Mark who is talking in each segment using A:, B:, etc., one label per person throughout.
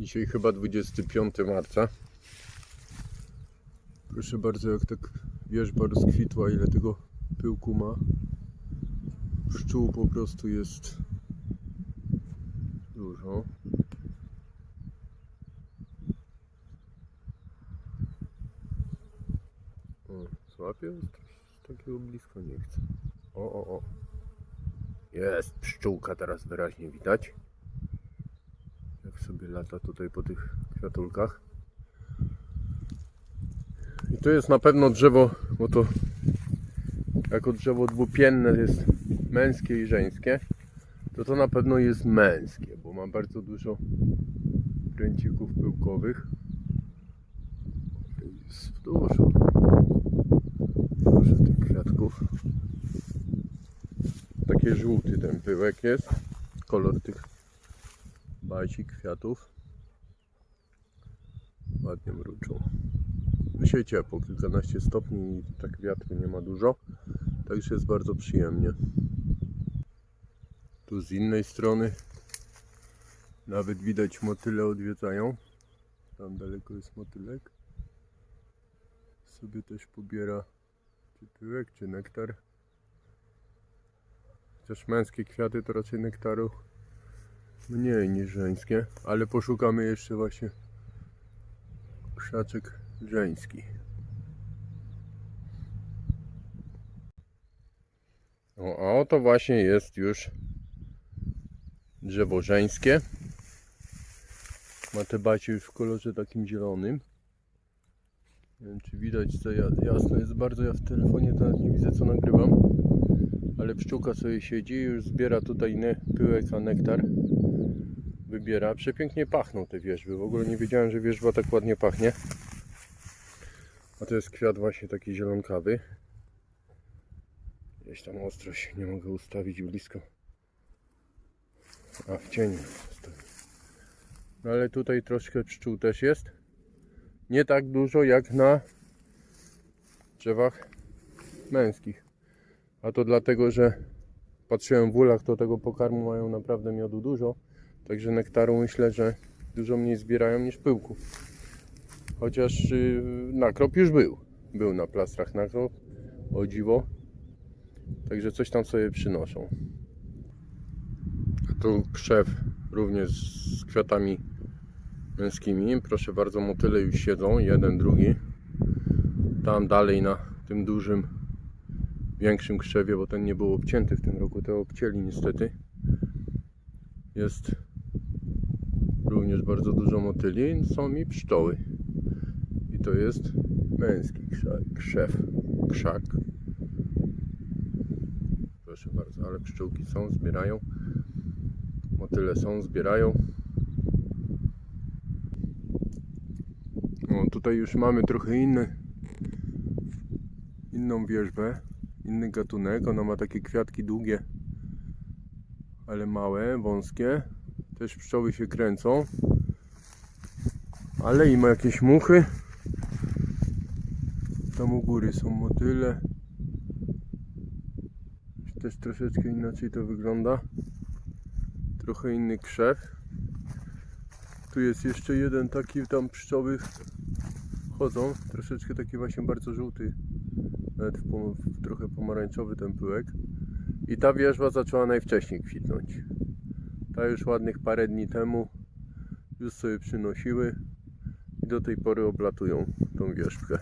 A: Dzisiaj chyba 25 marca. Proszę bardzo, jak tak wierzba rozkwitła, ile tego pyłku ma. Pszczół po prostu jest dużo. O, złapię? Z takiego blisko nie chcę. O, o, o. Jest pszczółka teraz wyraźnie widać. Sobie lata tutaj po tych kwiatulkach. I to jest na pewno drzewo, bo to jako drzewo dwupienne jest męskie i żeńskie, to to na pewno jest męskie, bo ma bardzo dużo kręcików pyłkowych. Jest dużo, dużo tych kwiatków. Taki żółty ten pyłek jest, kolor tych bazi kwiatów. Ładnie mruczą. Dzisiaj ciepło, kilkanaście stopni i tak wiatru nie ma dużo, także jest bardzo przyjemnie. Tu z innej strony nawet widać motyle odwiedzają. Tam daleko jest motylek. Sobie też pobiera czy pyłek, czy nektar. Chociaż męskie kwiaty to raczej nektaru mniej niż żeńskie, ale poszukamy jeszcze właśnie krzaczek żeński. O, a oto właśnie jest już drzewo żeńskie. Ma te bacie już w kolorze takim zielonym. Nie wiem czy widać ja- jasno jest bardzo, ja w telefonie to nie widzę co nagrywam. Ale pszczółka sobie siedzi już zbiera tutaj pyłek, a nektar wybiera. Przepięknie pachną te wierzby. W ogóle nie wiedziałem, że wierzba tak ładnie pachnie. A to jest kwiat właśnie taki zielonkawy. Gdzieś tam ostro się nie mogę ustawić blisko. A w cieniu. No ale tutaj troszkę pszczół też jest. Nie tak dużo jak na drzewach męskich. A to dlatego, że patrzyłem w ulach, to tego pokarmu mają naprawdę miodu dużo. Także nektaru myślę, że dużo mniej zbierają niż pyłku. Chociaż yy, nakrop już był. Był na plastrach nakrop. O dziwo. Także coś tam sobie przynoszą. A tu krzew również z kwiatami męskimi. Proszę bardzo, motyle już siedzą. Jeden, drugi. Tam dalej na tym dużym, większym krzewie, bo ten nie był obcięty w tym roku. Te obcięli niestety. Jest również bardzo dużo motyli. Są i pszczoły. I to jest męski krzak, krzew. Krzak. Proszę bardzo, ale pszczółki są, zbierają. Motyle są, zbierają. O, tutaj już mamy trochę inny, inną wierzbę, inny gatunek. Ona ma takie kwiatki długie, ale małe, wąskie. Też pszczoły się kręcą. Ale i ma jakieś muchy. Tam u góry są motyle. Też troszeczkę inaczej to wygląda. Trochę inny krzew. Tu jest jeszcze jeden taki, tam pszczoły chodzą. Troszeczkę taki właśnie bardzo żółty. Nawet w, w trochę pomarańczowy ten pyłek. I ta wierzba zaczęła najwcześniej kwitnąć. Ta już ładnych parę dni temu już sobie przynosiły i do tej pory oblatują tą wierzbkę.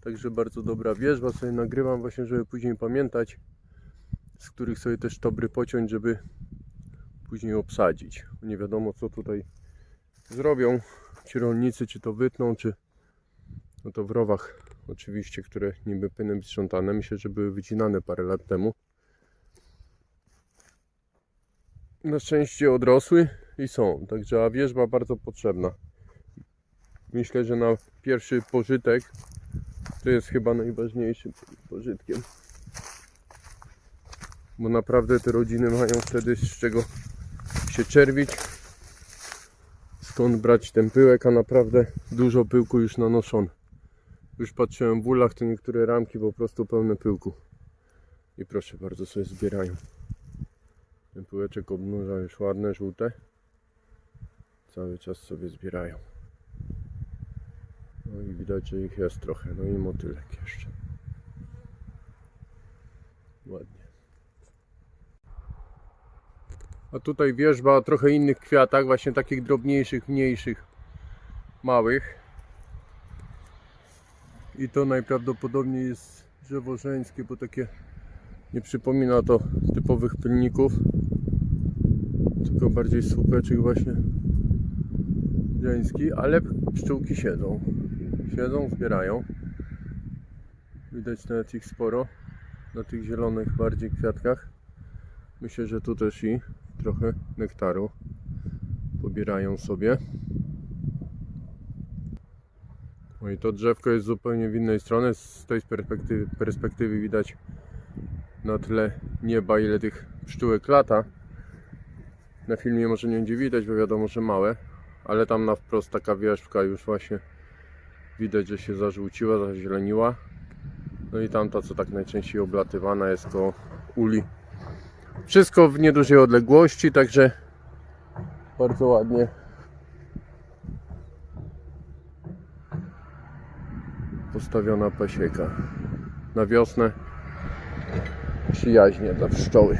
A: Także bardzo dobra wierzba. Sobie nagrywam właśnie, żeby później pamiętać, z których sobie też dobry pociąć, żeby później obsadzić. Nie wiadomo co tutaj zrobią ci rolnicy, czy to wytną, czy no to w rowach oczywiście, które niby być sprzątane. Myślę, że były wycinane parę lat temu. Na szczęście odrosły i są, także a wierzba bardzo potrzebna. Myślę, że na pierwszy pożytek to jest chyba najważniejszym pożytkiem. Bo naprawdę te rodziny mają wtedy z czego się czerwić. Skąd brać ten pyłek, a naprawdę dużo pyłku już nanoszone. Już patrzyłem w ulach, to niektóre ramki po prostu pełne pyłku. I proszę bardzo sobie zbierają. Ten pyłeczek obnóża już ładne, żółte. Cały czas sobie zbierają. No i widać, że ich jest trochę. No i motylek jeszcze. Ładnie. A tutaj wierzba o trochę innych kwiatach, właśnie takich drobniejszych, mniejszych, małych. I to najprawdopodobniej jest drzewo żeńskie, bo takie nie przypomina to typowych pylników, tylko bardziej słupeczek właśnie żeński, ale pszczółki siedzą. Siedzą, zbierają. Widać nawet ich sporo na tych zielonych bardziej kwiatkach. Myślę, że tu też i trochę nektaru pobierają sobie. No i to drzewko jest zupełnie w innej stronie. Z tej perspektywy, perspektywy widać na tle nieba, ile tych pszczółek lata. Na filmie może nie będzie widać, bo wiadomo, że małe, ale tam na wprost taka wierzbka już właśnie widać, że się zażółciła, zazieleniła. No i tamta, co tak najczęściej oblatywana jest koło uli. Wszystko w niedużej odległości, także bardzo ładnie. Postawiona pasieka na wiosnę przyjaźnie dla pszczoły.